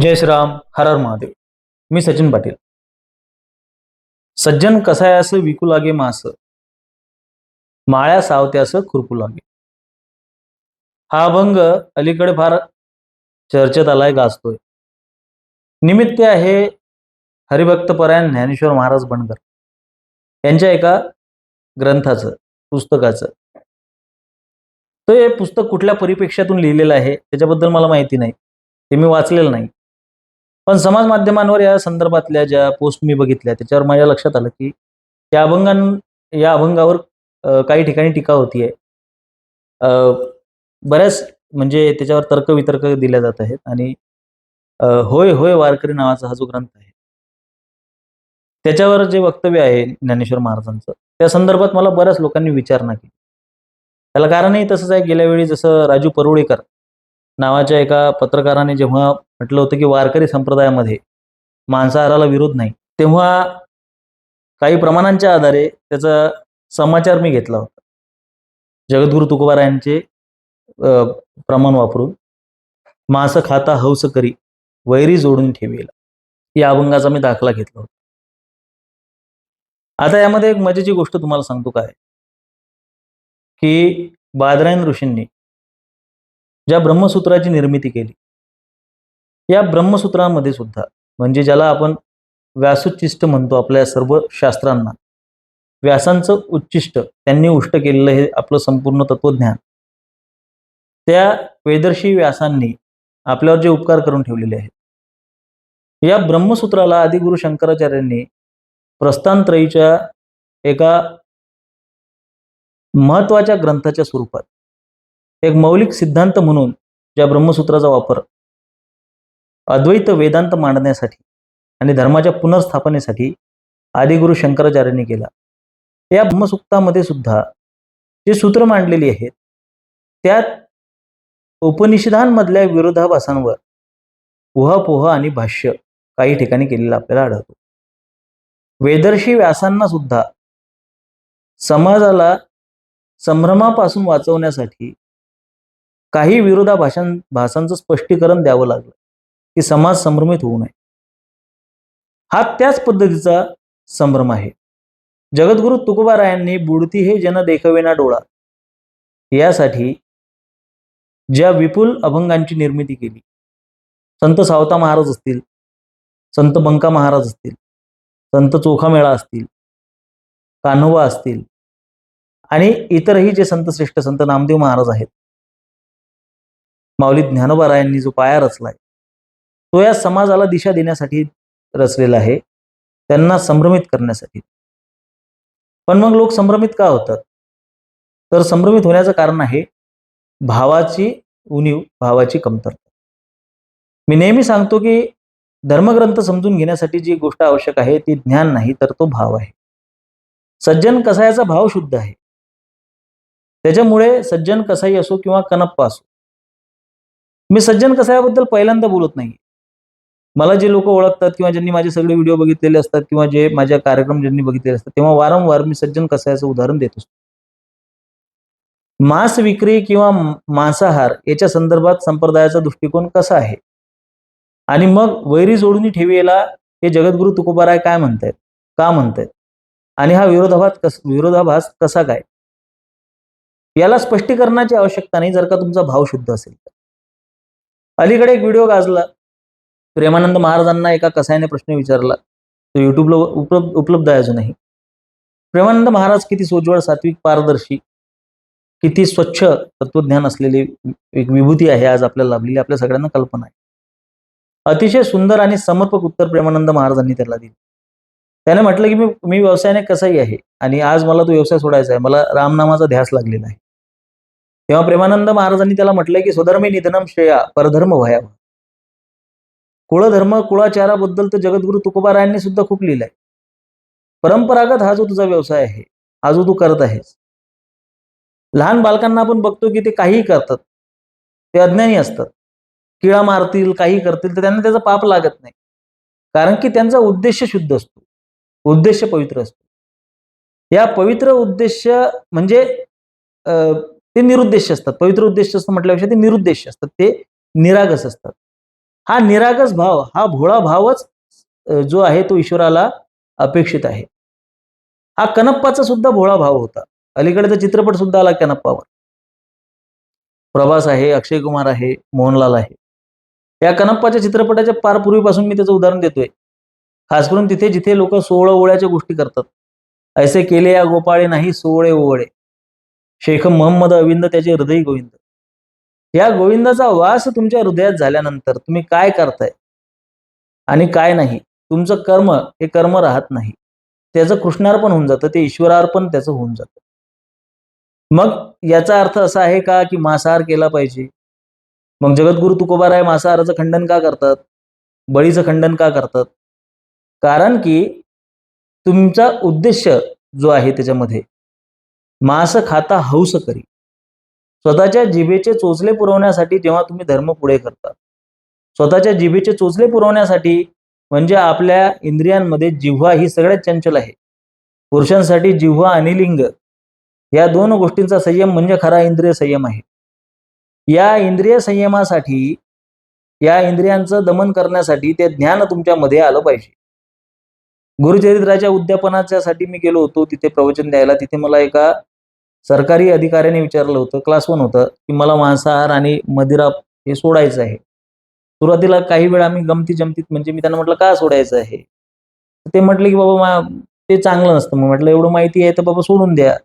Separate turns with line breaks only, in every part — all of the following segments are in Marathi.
जय श्रीराम हर हर महादेव. मी सचिन पाटील. सज्जन कसायास विकू लागे मास? माळ्या सावत्यास खुरपू लागे. हा अभंग अलीकडे फार चर्चेत आलाय गाजतोय. निमित्त आहे हरिभक्तपरायण ज्ञानेश्वर महाराज बनकर. यांच्या एका ग्रंथाचं पुस्तकाचं. तर हे पुस्तक कुठल्या परिपेक्षातून लिहिलेलं आहे? त्याच्याबद्दल मला माहिती नाही. ते मी वाचलेलं नाही. पण समाज माध्यमांवर या संदर्भातल्या ज्या पोस्ट मी बघितल्या त्याच्यावर माझ्या लक्षात आलं की त्या अभंगां या अभंगावर काही ठिकाणी टीका होतीये. बऱ्याच म्हणजे त्याच्यावर तर्कवितर्क दिल्या जात आहेत आणि होय होय वारकरी नावाचा हा जो ग्रंथ आहे त्याच्यावर जे वक्तव्य आहे ज्ञानेश्वर महाराजांचं त्या संदर्भात मला बऱ्याच लोकांनी विचारणा केली. त्याला कारणही तसंच आहे गेल्या वेळी जसं राजू परुळेकर नावाच्या एका पत्रकाराने जेव्हा म्हटलं होतं की वारकरी संप्रदायामध्ये मांसाहाराला विरोध नाही तेव्हा काही प्रमाणांच्या आधारे त्याचा समाचार मी घेतला होता. जगद्गुरु तुकोबारायांचे प्रमाण वापरून मांस खाता हौस करी वैरी जोडून ठेवेला या अभंगाचा मी दाखला घेतला होता. आता यामध्ये एक मजेची गोष्ट तुम्हाला सांगतो काय? की बादरायन ऋषींनी ज्या ब्रह्मसूत्राची निर्मिती केली. या ब्रह्मसूत्रामध्ये सुद्धा म्हणजे ज्याला आपण व्यासोच्चिष्ट म्हणतो आपल्या सर्व शास्त्रांना व्यासांचं उच्चिष्ट त्यांनी उष्ट केलेलं हे आपलं संपूर्ण तत्वज्ञान त्या वेदर्शी व्यासांनी आपल्यावर जे उपकार करून ठेवलेले आहेत. या ब्रह्मसूत्राला आदिगुरु शंकराचार्यांनी प्रस्थानत्रयीच्या एका महत्त्वाच्या ग्रंथाच्या स्वरूपात एक मौलिक सिद्धांत म्हणून ज्या ब्रह्मसूत्राचा वापर अद्वैत वेदांत मांडण्यासाठी आणि धर्माच्या पुनर्स्थापनेसाठी आदिगुरु शंकराचार्यांनी केला. या ब्रह्मसूक्तामध्ये सुद्धा जे सूत्र मांडलेली आहेत त्यात उपनिषदांमधल्या विरोधाभासांवर उहापोह आणि भाष्य काही ठिकाणी केलेलं आपल्याला आढळतो. वेदर्शी व्यासांना सुद्धा समाजाला संभ्रमापासून वाचवण्यासाठी काही विरोधाभाषां भाषांचं स्पष्टीकरण द्यावं लागलं. की समाज संभ्रमित होऊ नये. हा त्याच पद्धतीचा संभ्रम आहे. जगद्गुरु तुकोबारायांनी बुडती हे जन देखावेना डोळा. यासाठी ज्या विपुल अभंगांची निर्मिती केली. संत सावता महाराज असतील संत बंका महाराज असतील संत चोखामेळा असतील कान्होबा असतील आणि इतरही जे संत श्रेष्ठ संत नामदेव महाराज आहेत माऊली ज्ञानोबारायांनी जो पाया रचलाय तो या समाजाला दिशा देण्यासाठी रचलेला आहे त्यांना संभ्रमित करण्यासाठी. पण मग लोक संभ्रमित का होतात? तर संभ्रमित होण्याचं कारण आहे भावाची उणीव भावाची कमतरता. मी नेहमी सांगतो की धर्मग्रंथ समजून घेण्यासाठी जी गोष्ट आवश्यक आहे ती ज्ञान नाही तर तो भाव आहे. सज्जन कसायाचा भाव शुद्ध आहे. त्याच्यामुळे सज्जन कसाई असो किंवा कनप्पा असो मी सज्जन कसायाबद्दल पहिल्यांदा बोलत नाही. मला जे लोक ओळखतात किंवा ज्यांनी माझे सगळे व्हिडिओ बघितलेले असतात किंवा जे माझ्या कार्यक्रम ज्यांनी बघितलेले असतात तेव्हा वारंवार मी सज्जन कसायाचं उदाहरण देत असतो. मांस विक्री किंवा मांसाहार याच्या संदर्भात संप्रदायाचा दृष्टिकोन कसा आहे? आणि मग वैरी जोडून ठेवीला हे जगद्गुरु तुकोबाराय काय म्हणतायत? का म्हणतायत? आणि हा विरोधाभास कस विरोधाभास कसा काय? याला स्पष्टीकरणाची आवश्यकता नाही जर का तुमचा भाव शुद्ध असेल तर. अलीकडे एक व्हिडिओ गाजला. प्रेमानंद महाराजांना एका कसायाने प्रश्न विचारला. तो युट्यूबला उपलब्ध उपलब्ध आहे अजूनही. प्रेमानंद महाराज किती सोज्वळ सात्विक पारदर्शी किती स्वच्छ तत्वज्ञान असलेली एक विभूती आहे आज आपल्याला लाभलेली आपल्या सगळ्यांना कल्पना आहे. अतिशय सुंदर आणि समर्पक उत्तर प्रेमानंद महाराजांनी त्याला दिले. त्याने म्हटलं की मी मी व्यवसायाने कसाही आहे आणि आज मला तो व्यवसाय सोडायचा आहे. मला रामनामाचा ध्यास लागलेला आहे. तेव्हा प्रेमानंद महाराजांनी त्याला म्हटलंय की स्वधर्मे निधनम श्रेया परधर्म व्हायावा कुळधर्म कुळाचाराबद्दल तर जगद्गुरु तुकोबारायांनी सुद्धा खूप लिहिलंय. परंपरागत हा जो तुझा व्यवसाय आहे हा जो तू करत आहेस लहान बालकांना आपण बघतो की ते काहीही करतात. ते अज्ञानी असतात. किळा मारतील काही करतील तर त्यांना त्याचा पाप लागत नाही. कारण की त्यांचा उद्देश शुद्ध असतो. उद्देश पवित्र असतो. या पवित्र उद्देश म्हणजे अं, ते निरुद्देश असतात. पवित्र उद्देश असतं म्हटल्यापेक्षा ते निरुद्देश असतात. ते निरागस असतात. हा निरागस भाव हा भोळा भावच जो आहे तो ईश्वराला अपेक्षित आहे. हा कनप्पाचा सुद्धा भोळा भाव होता. अलीकडेचा चित्रपट सुद्धा आला कनप्पावर. प्रभास आहे अक्षय कुमार आहे मोहनलाल आहे. या कनप्पाच्या चित्रपटाच्या पार पूर्वीपासून मी त्याचं उदाहरण देतोय. खास करून तिथे जिथे लोक सोहळ ओवळ्याच्या गोष्टी करतात. ऐसे केले या गोपाळे नाही सोहळे ओवळे. शेख मोहम्मद अविंद त्याचे हृदय गोविंद. या गोविंदाचा वास तुमच्या हृदयात झाल्यानंतर तुम्ही काय करताय? आणि काय नाही तुमचं कर्म हे कर्म राहत नाही. त्याचं कृष्णार्पण होऊन जातं ते ईश्वरार्पण त्याचं होऊन जातं. मग याचा अर्थ असा आहे का की मांसाहार केला पाहिजे? मग जगद्गुरु तुकोबाराय मांसाहाराचं खंडन का करतात? बळीचं खंडन का करतात? कारण की तुमचा उद्देश जो आहे त्याच्यामध्ये मांस खाता हौस करी. स्वतःच्या जिभेचे चोचले पुरवण्यासाठी जेव्हा तुम्ही धर्म पुढे करता. स्वतःच्या जिभेचे चोचले पुरवण्यासाठी म्हणजे आपल्या इंद्रियांमध्ये जिव्हा ही सगळ्यात चंचल आहे. पुरुषांसाठी जिव्हा आणि लिंग या दोन गोष्टींचा संयम म्हणजे खरा इंद्रिय संयम आहे. या इंद्रिय संयमासाठी या इंद्रियांचं दमन करण्यासाठी ते ज्ञान तुमच्यामध्ये आलं पाहिजे. गुरुचरित्राच्या उद्यापनाच्यासाठी मी गेलो होतो तिथे प्रवचन द्यायला. तिथे मला एका सरकारी अधिकाऱ्याने विचारलं होतं क्लास वन होतं की मला मांसाहार आणि मदिरा हे सोडायचं आहे. सुरुवातीला काही वेळा आम्ही गमती जमतीत म्हणजे मी त्यांना म्हटलं का सोडायचं आहे? ते म्हटले की बाबा मा ते चांगलं नसतं. मग म्हटलं एवढं माहिती आहे तर बाबा सोडून द्या.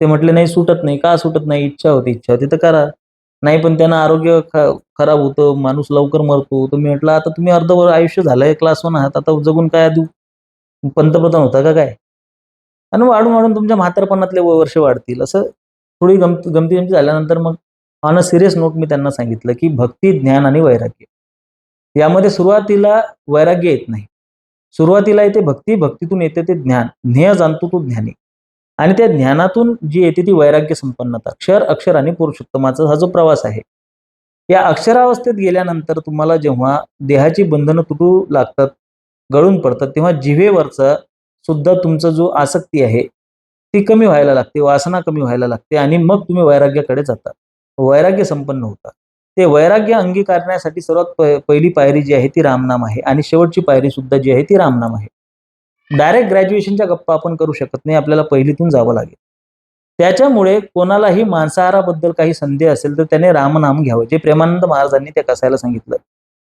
ते म्हटले नाही सुटत नाही. का सुटत नाही? इच्छा होती इच्छा होती. तर करा. नाही पण त्यांना आरोग्य खराब होतं माणूस लवकर मरतो. तर मी म्हटलं आता तुम्ही अर्धवर आयुष्य झालंय क्लास वन आहात आता जगून काय देऊ पंतप्रधान होता का काय? आणि वाढून वाढून तुमच्या म्हातारपणातले वर्ष वाढतील. असं थोडी गमती गमती गमती झाल्यानंतर मग ऑन अ सिरियस नोट मी त्यांना सांगितलं की भक्ती ज्ञान आणि वैराग्य. यामध्ये सुरुवातीला वैराग्य येत नाही. सुरुवातीला येते भक्ती भक्तीतून येते ते ज्ञान. ज्ञेय जाणतो तो ज्ञानी. आणि त्या ज्ञानातून जी येते ती वैराग्य संपन्नता. अक्षर अक्षर आणि पुरुषोत्तमाचा हा जो प्रवास आहे या अक्षरावस्थेत गेल्यानंतर तुम्हाला जेव्हा देहाची बंधनं तुटू लागतात गळून पडतात तेव्हा जिभेवरचा सुद्धा तुमचा जो आसक्ती आहे ती कमी व्हायला लागते वासना कमी व्हायला लागते आणि मग तुम्ही वैराग्याकडे जाता. वैराग्य संपन्न होता. ते वैराग्य अंगीकारण्यासाठी सर्वात पहिली पायरी जी आहे ती रामनाम आहे आणि शेवटची पायरी सुद्धा जी आहे ती रामनाम आहे. डायरेक्ट ग्रॅज्युएशनच्या गप्पा आपण करू शकत नाही आपल्याला पहिलीतून जावं लागेल. त्याच्यामुळे कोणालाही मांसाहाराबद्दल काही संदेह असेल तर त्याने रामनाम घ्यावं. जे प्रेमानंद महाराजांनी त्या कसायला सांगितलं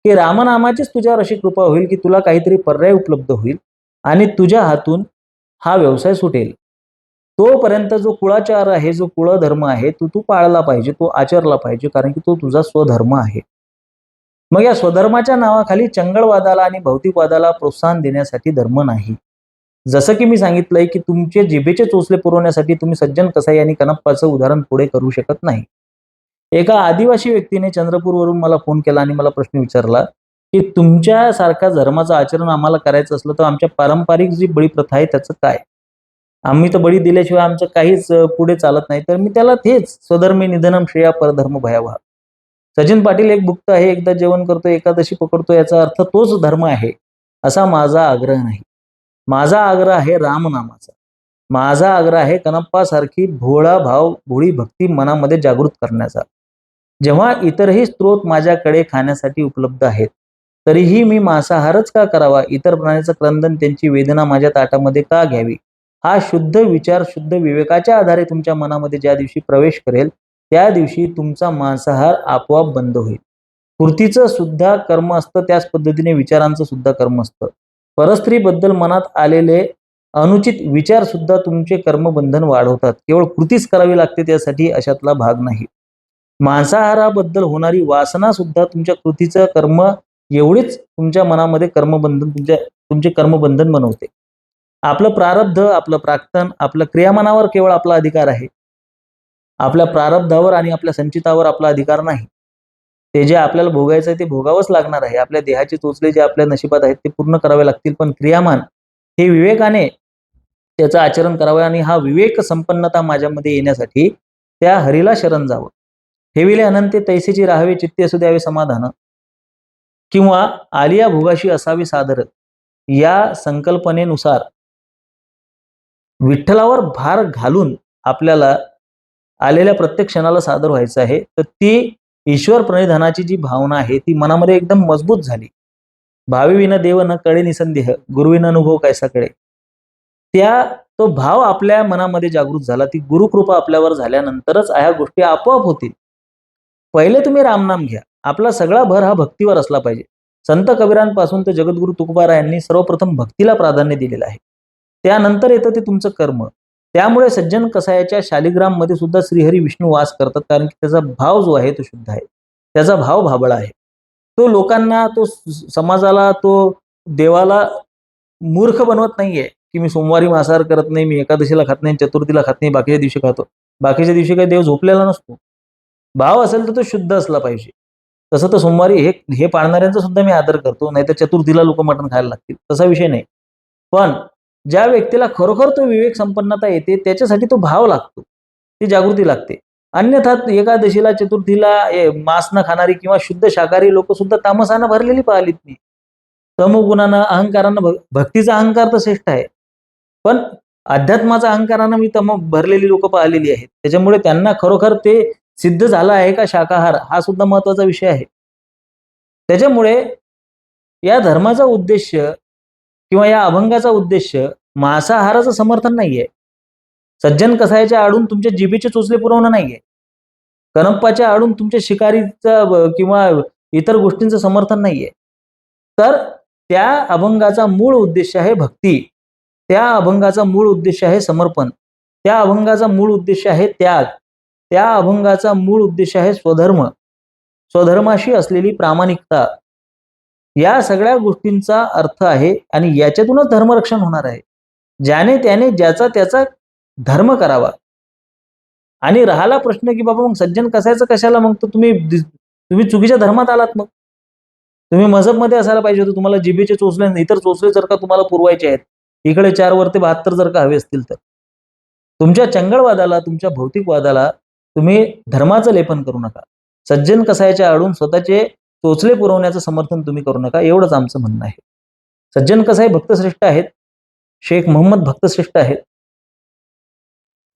की रामनामाचीच तुझ्यावर अशी कृपा होईल की तुला काहीतरी पर्याय उपलब्ध होईल. आणि तुझ्या हातून हा व्यवसाय सुटेल. तोपर्यंत जो कुळाचार आहे जो कुळधर्म आहे तो तू पाळला पाहिजे तो आचरला पाहिजे कारण की तो तुझा स्वधर्म आहे. मग या स्वधर्माच्या नावाखाली चंगळवादाला आणि भौतिकवादाला प्रोत्साहन देण्यासाठी धर्म नाही. जसं की मी सांगितलंय की तुमचे जिभेचे चोचले पुरवण्यासाठी तुम्ही सज्जन कसाई आणि कनप्पाचं उदाहरण पुढे करू शकत नाही. एका आदिवासी व्यक्तीने चंद्रपूरवरून मला फोन केला आणि मला प्रश्न विचारला की तुमच्यासारखा धर्माचं आचरण आम्हाला करायचं असलं तर आमच्या पारंपरिक जी बळी प्रथा आहे त्याचं काय? आम्ही तर बळी दिल्याशिवाय आमचं काहीच पुढे चालत नाही. तर मी त्याला तेच स्वधर्मी निधनम श्रेया परधर्म भयावहा. सचिन पाटील एक भुक्त आहे एकदा जेवण करतो एकादशी पकडतो याचा अर्थ तोच धर्म आहे असा माझा आग्रह नाही. माझा आग्रह आहे रामनामाचा. माझा आग्रह आहे कनप्पासारखी भोळा भाव भोळी भक्ती मनामध्ये जागृत करण्याचा. जेव्हा इतरही स्त्रोत माझ्याकडे खाण्यासाठी उपलब्ध आहेत तरीही मी मांसाहारच का करावा? इतर प्राण्याचं क्रंदन त्यांची वेदना माझ्या ताटामध्ये का घ्यावी? हा शुद्ध विचार शुद्ध विवेकाच्या आधारे तुमच्या मनामध्ये ज्या दिवशी प्रवेश करेल त्या दिवशी तुमचा मांसाहार आपोआप बंद होईल. कृतीचं सुद्धा कर्म असतं त्याच पद्धतीने विचारांचं सुद्धा कर्म असतं. परस्त्रीबद्दल मनात आलेले अनुचित विचार सुद्धा तुमचे कर्मबंधन वाढवतात. केवळ कृतीच करावी लागते त्यासाठी अशातला भाग नाही. मांसाहाराबद्दल होणारी वासना सुद्धा तुमच्या कृतीचं कर्म एवढीच तुमच्या मनामध्ये कर्मबंधन तुमच्या तुमचे कर्मबंधन बनवते. आपलं प्रारब्ध आपलं प्राक्तन आपलं क्रियामानावर केवळ आपला अधिकार आहे. आपल्या प्रारब्धावर आणि आपल्या संचितावर आपला अधिकार नाही. ते जे आपल्याला भोगायचं आहे ते भोगावंच लागणार आहे. आपल्या देहाचे चोचले जे आपल्या नशिबात आहेत ते पूर्ण करावे लागतील. पण क्रियामान हे विवेकाने त्याचं आचरण करावं आणि हा विवेक संपन्नता माझ्यामध्ये येण्यासाठी त्या हरीला शरण जावं. ठेविले अनंते तैसेची राहावे चित्ते असू द्यावे समाधान. किंवा आलिया भोगाशी असावी सादर या संकल्पनेनुसार विठ्ठलावर भार घालून आपल्याला आलेल्या प्रत्येक क्षणाला सादर व्हायचं आहे. तर ती ईश्वर प्रणिधानाची जी भावना आहे ती मनामध्ये एकदम मजबूत झाली. भाविविन देव न कळे निसंदेह गुरुविन अनुभव काय सगळे त्या तो भाव आपल्या मनामध्ये जागृत झाला. ती गुरुकृपा आपल्यावर झाल्यानंतरच ह्या गोष्टी आपोआप होतील. पहिले तुम्ही रामनाम घ्या. आपला सगळा भर हा भक्तीवर असला पाहिजे. संत कबीरांपासून ते जगद्गुरु तुकोबारायांनी सर्वप्रथम भक्तीला प्राधान्य दिलेलं आहे. त्यानंतर येतं ते तुमचं कर्म. त्यामुळे सज्जन कसायाच्या शालिग्राममध्ये सुद्धा श्रीहरी विष्णू वास करतात कारण की त्याचा भाव जो आहे तो शुद्ध आहे. त्याचा भाव भाबळा आहे. तो लोकांना तो समाजाला तो देवाला मूर्ख बनवत नाहीये की मी सोमवारी मांसाहार करत नाही मी एकादशीला खात नाही चतुर्थीला खात नाही बाकीच्या दिवशी खातो. बाकीच्या दिवशी काही देव झोपलेला नसतो. भाव असेल तर तो शुद्ध असला पाहिजे. तसं तर सोमवारी हे हे पाळणाऱ्यांचा सुद्धा मी आदर करतो नाही तर चतुर्थीला लोक मटण खायला लागतील. तसा विषय नाही. पण ज्या व्यक्तीला खरोखर तो विवेक संपन्नता येते त्याच्यासाठी तो भाव लागतो. ती जागृती लागते. अन्यथा एकादशीला चतुर्थीला मांस न खाणारी किंवा शुद्ध शाकाहारी लोक सुद्धा तामसानं भरलेली पाहिलीत मी. तमोगुणानं अहंकारानं भक्तीचा अहंकार तर श्रेष्ठ आहे. पण अध्यात्माचा अहंकारानं मी तम भरलेली लोक पाहिलेली आहेत. त्याच्यामुळे त्यांना खरोखर ते सिद्ध झाला आहे का शाकाहार? हा सुद्धा महत्त्वाचा विषय आहे. त्याच्यामुळे या धर्माचा उद्देश किंवा या अभंगाचा उद्देश मांसाहाराचं समर्थन नाहीये. सज्जन कसायच्या आडून तुमच्या जिभेचे चोचले पुरवणं नाहीये. कनप्पाच्या आडून तुमच्या शिकारीचं किंवा इतर गोष्टींचं समर्थन नाहीये. तर त्या अभंगाचा मूळ उद्देश आहे भक्ती. त्या अभंगाचा मूळ उद्देश आहे समर्पण. त्या अभंगाचा मूळ उद्देश आहे त्याग. त्या अभंगाचा मूळ उद्देश आहे स्वधर्म. स्वधर्माशी असलेली प्रामाणिकता. या सगळ्या गोष्टींचा अर्थ आहे आणि याच्यातूनच धर्मरक्षण होणार आहे. ज्याने त्याने ज्याचा त्याचा धर्म करावा. आणि राहिला प्रश्न की बाबा मग सज्जन कसायचं कशाला? मग तर तुम्ही तुम्ही चुकीच्या धर्मात आलात मग. तुम्ही मजहबमध्ये असायला पाहिजे होतं तुम्हाला जिबेचे चोचले आणि इतर चोचले जर का तुम्हाला पुरवायचे आहेत इकडे चार वर ते बहात्तर जर का हवे असतील तर. तुमच्या चंगळवादाला तुमच्या भौतिकवादाला तुम्ही धर्माचं लेपन करू नका. सज्जन कसायच्या आडून स्वतःचे टोचले पुरवण्याचं समर्थन तुम्ही करू नका एवढंच आमचं म्हणणं आहे. सज्जन कसाई भक्तश्रेष्ठ आहेत. शेख मोहम्मद भक्तश्रेष्ठ आहेत.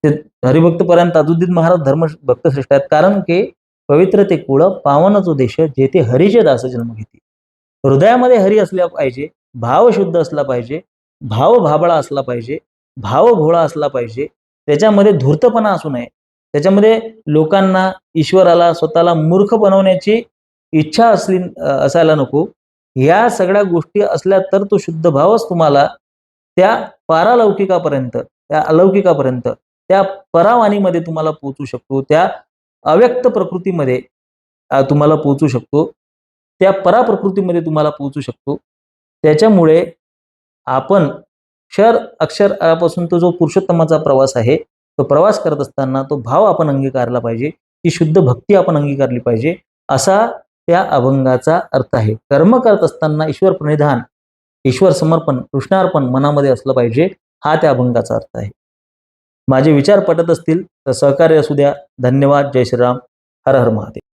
ते हरिभक्तपर्यंत ताजुद्दीन महाराज धर्म भक्तश्रेष्ठ आहेत. कारण की पवित्र ते कुळ पावनाचो देश जेथे हरीचे दास जन्म घेते हृदयामध्ये हरी असल्या पाहिजे भाव शुद्ध असला पाहिजे भाव भाबळा असला पाहिजे भाव भोळा असला पाहिजे त्याच्यामध्ये धूर्तपणा असू नये. त्याच्यामध्ये लोकांना ईश्वराला स्वतःला मूर्ख बनवण्याची इच्छा असली असायला नको. या सगळ्या गोष्टी असल्या तर तो शुद्ध भावच तुम्हाला त्या पारालौकिकापर्यंत त्या अलौकिकापर्यंत त्या परावाणीमध्ये तुम्हाला पोहोचू शकतो त्या अव्यक्त प्रकृतीमध्ये तुम्हाला पोहोचू शकतो त्या पराप्रकृतीमध्ये तुम्हाला पोहोचू शकतो. त्याच्यामुळे आपण क्षर अक्षरापासून तो जो पुरुषोत्तमाचा प्रवास आहे तो प्रवास करत असताना तो भाव आपण अंगीकारला पाहिजे ती शुद्ध भक्ती आपण अंगीकारली पाहिजे असा त्या अभंगाचा अर्थ आहे. कर्म करत असताना ईश्वर प्रणिधान ईश्वर समर्पण कृष्णार्पण मनामध्ये असलं पाहिजे हा त्या अभंगाचा अर्थ आहे. माझे विचार पटत असतील तर सहकार्य असू द्या. धन्यवाद. जय श्रीराम. हर हर महादेव.